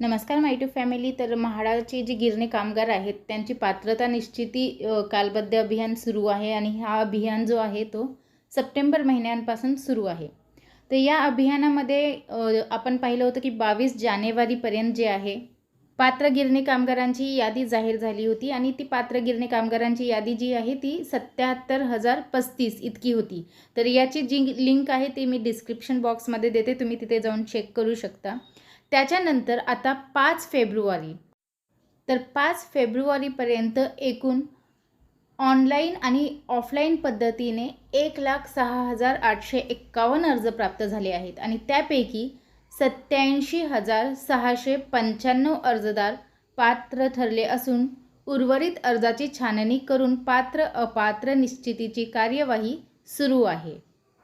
नमस्कार माय to family. तर म्हाडाची जी गिरणी कामगार आहेत त्यांची पात्रता निश्चिती कालबद्ध अभियान सुरू आहे आणि हा अभियान जो आहे तो सप्टेंबर महिन्यांपासून सुरू आहे. तर या अभियानामध्ये आपण पाहिलं होतं की बावीस जानेवारीपर्यंत जे आहे पात्र गिरणी कामगारांची यादी जाहीर झाली होती आणि ती पात्र गिरणी कामगारांची यादी जी आहे ती सत्याहत्तर हजार पस्तीस इतकी होती. तर याची जी लिंक आहे ती मी डिस्क्रिप्शन बॉक्समध्ये देते तुम्ही तिथे जाऊन चेक करू शकता. त्याच्यानंतर आता पाच फेब्रुवारी. तर पाच फेब्रुवारीपर्यंत एकूण ऑनलाईन आणि ऑफलाईन पद्धतीने एक लाख सहा हजार आठशे एक्कावन्न अर्ज प्राप्त झाले आहेत आणि त्यापैकी सत्याऐंशी हजार सहाशे पंच्याण्णव अर्जदार पात्र ठरले असून उर्वरित अर्जाची छाननी करून पात्र अपात्र निश्चितीची कार्यवाही सुरू आहे.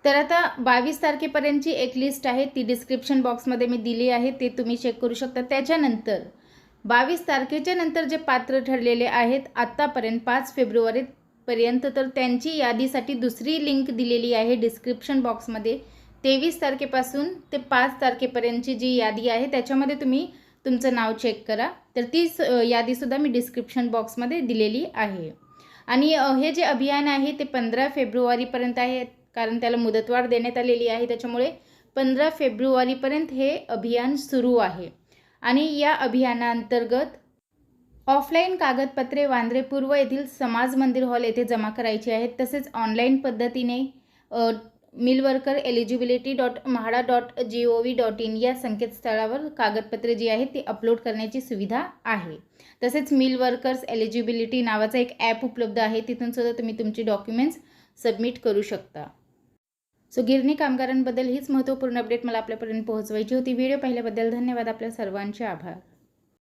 तर आता बावीस तारखेपर्यंतची एक लिस्ट आहे. ती डिस्क्रिप्शन बॉक्समध्ये मी दिली आहे. ते तुम्ही चेक करू शकता. त्याच्यानंतर बावीस तारखेच्या नंतर जे पात्र ठरलेले आहेत आत्तापर्यंत पाच फेब्रुवारीपर्यंत तर त्यांची यादीसाठी दुसरी लिंक दिलेली आहे डिस्क्रिप्शन बॉक्समध्ये तेवीस तारखेपासून ते पाच तारखेपर्यंतची जी यादी आहे त्याच्यामध्ये तुम्ही तुमचं नाव चेक करा. तर ती यादीसुद्धा मी डिस्क्रिप्शन बॉक्समध्ये दिलेली आहे. आणि हे जे अभियान आहे ते पंधरा फेब्रुवारीपर्यंत आहे. कारण त्याला मुदतवाढ देण्यात आलेली आहे. त्याच्यामुळे पंधरा फेब्रुवारीपर्यंत हे अभियान सुरू आहे. आणि या अभियानांतर्गत ऑफलाईन कागदपत्रे वांद्रे पूर्व येथील समाज मंदिर हॉल येथे जमा करायची आहेत. तसेच ऑनलाईन पद्धतीने millworker eligibility dot MHADA dot G O V dot in या संकेतस्थळावर कागदपत्रे जी आहेत ती अपलोड करण्याची सुविधा आहे. तसेच मिल वर्कर्स एलिजिबिलिटी नावाचा एक ॲप उपलब्ध आहे. तिथून सुद्धा तुम्ही तुमची डॉक्युमेंट्स सबमिट करू शकता. सो गिरणी कामगारांबद्दल हीच महत्त्वपूर्ण अपडेट मला आपल्यापर्यंत पोहोचवायची होती. व्हिडिओ पाहिल्याबद्दल धन्यवाद. आपल्या सर्वांचे आभार.